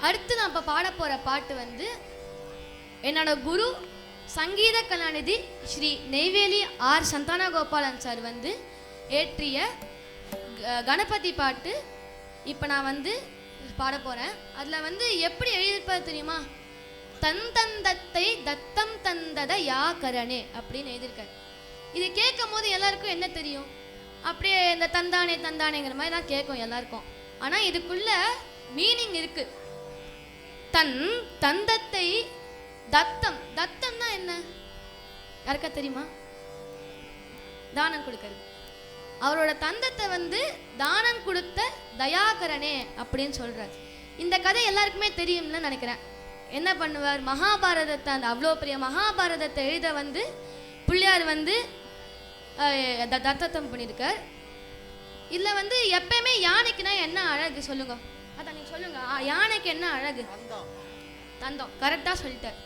அடுத்து நான் இப்போ பாட போகிற பாட்டு வந்து என்னோட குரு சங்கீத கலாநிதி ஸ்ரீ நெய்வேலி ஆர் சந்தான கோபாலன் சார் வந்து ஏற்றிய க- கணபதி பாட்டு. இப்போ நான் வந்து பாட போகிறேன் அதில் வந்து எப்படி எழுதியிருப்பது தெரியுமா? தன் தந்தத்தை தத்தம் தந்தத யா கரணே அப்படின்னு எழுதியிருக்காரு. இது கேட்கும் போது எல்லாருக்கும் என்ன தெரியும்? அப்படியே இந்த தந்தானே தந்தானேங்கிற மாதிரி தான் கேட்கும் எல்லாருக்கும். ஆனால் இதுக்குள்ள மீனிங் இருக்குது தன் தந்தத்தை தத்தம். தத்தம்னா என்ன? யாருக்கா தெரியுமா? தானம் கொடுக்கறது. அவரோட தந்தத்தை வந்து தானம் கொடுத்த தயாகரனே அப்படின்னு சொல்றாரு. இந்த கதை எல்லாருக்குமே தெரியும்னு நினைக்கிறேன். என்ன பண்ணுவார்? மகாபாரதத்தை அந்த அவ்வளோ பெரிய மகாபாரதத்தை எழுத வந்து பிள்ளையார் வந்து தத்தத்தம் பண்ணியிருக்கார். இதில் வந்து எப்பயுமே யானைக்குனா என்ன அழகு சொல்லுங்கள் அதான் நீங்கள் சொல்லுங்க. யானைக்கு என்ன அழகு? தந்தம். கரெக்டாக சொல்லிட்டார்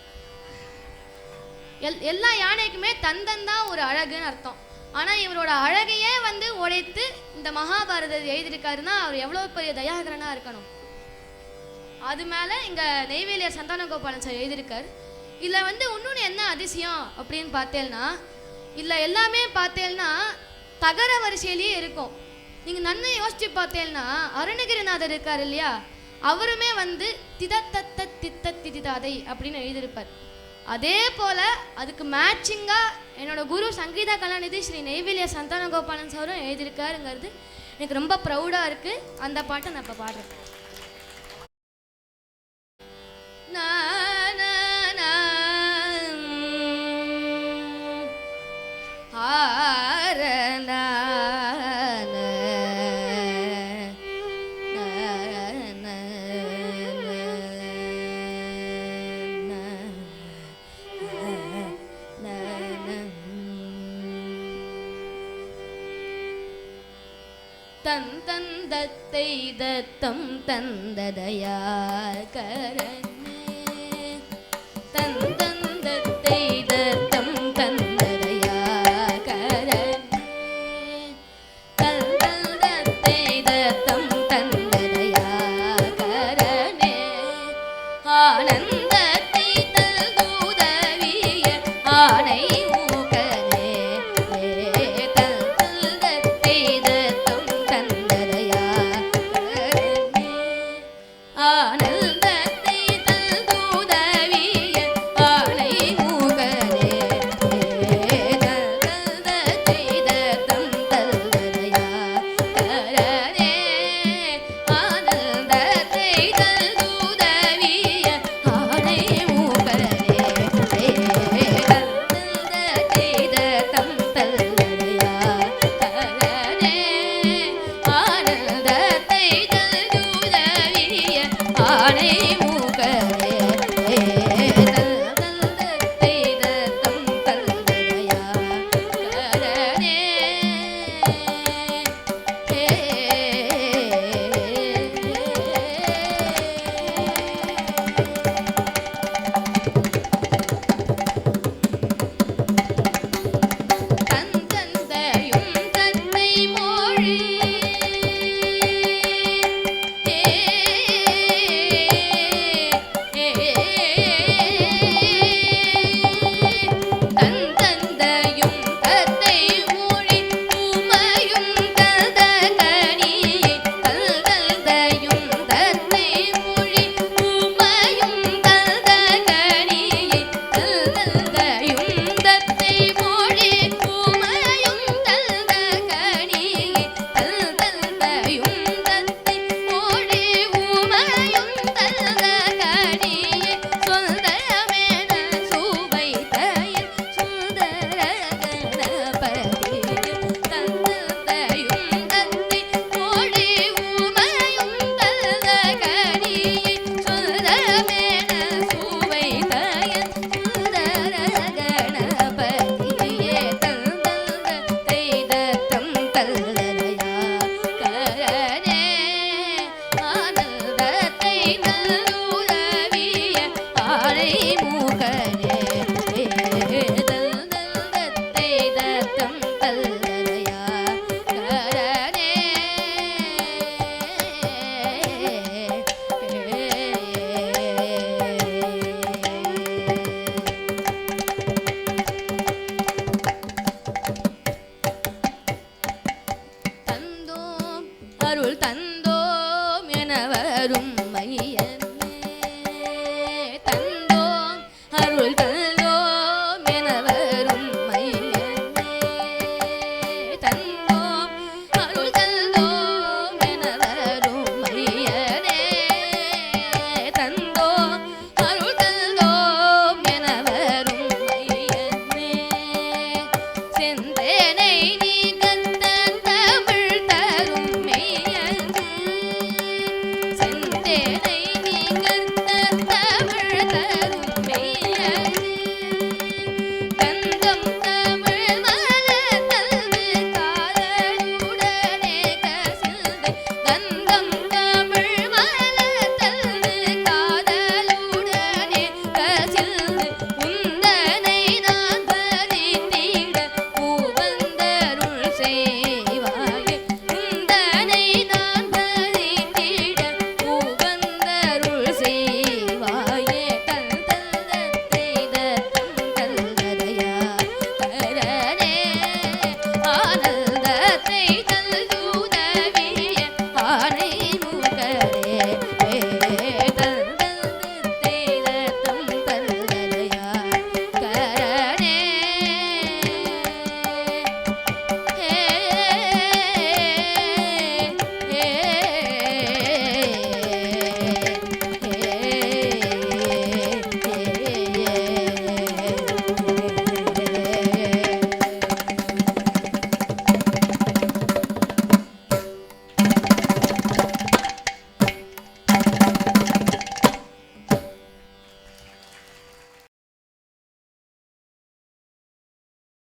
எல் எல்லா யானைக்குமே தந்தம் தான் ஒரு அழகுன்னு அர்த்தம். ஆனால் இவரோட அழகையே வந்து உடைத்து இந்த மகாபாரதத்தை எழுதியிருக்காருன்னா அவர் எவ்வளோ பெரிய தயாகரனாக இருக்கணும். அது மேலே இங்கே நெய்வேலியர் சந்தான கோபாலன் சார் எழுதியிருக்கார். இதில் வந்து இன்னொன்று என்ன அதிசயம் அப்படின்னு பார்த்தேன்னா இல்லை எல்லாமே பார்த்தேன்னா தகர வரிசையிலேயே இருக்கும். நீங்கள் நன்மை யோசிச்சு பார்த்தேன்னா அருணகிரிநாதர் இருக்கார் இல்லையா? அவருமே வந்து திதத்தத்த தித்த திதிதாதை அப்படின்னு எழுதியிருப்பார். அதே போல அதுக்கு மேட்சிங்கா என்னோட குரு சங்கீதா கலாநிதி ஸ்ரீ நெய்வேலிய சந்தான கோபாலன் சாரும் எழுதியிருக்காருங்கிறது எனக்கு ரொம்ப ப்ரௌடாக இருக்குது அந்த பாட்டை நான் இப்போ பாடுறேன். தந்தத்தை தத்தம் தந்ததயா கரனே தந்த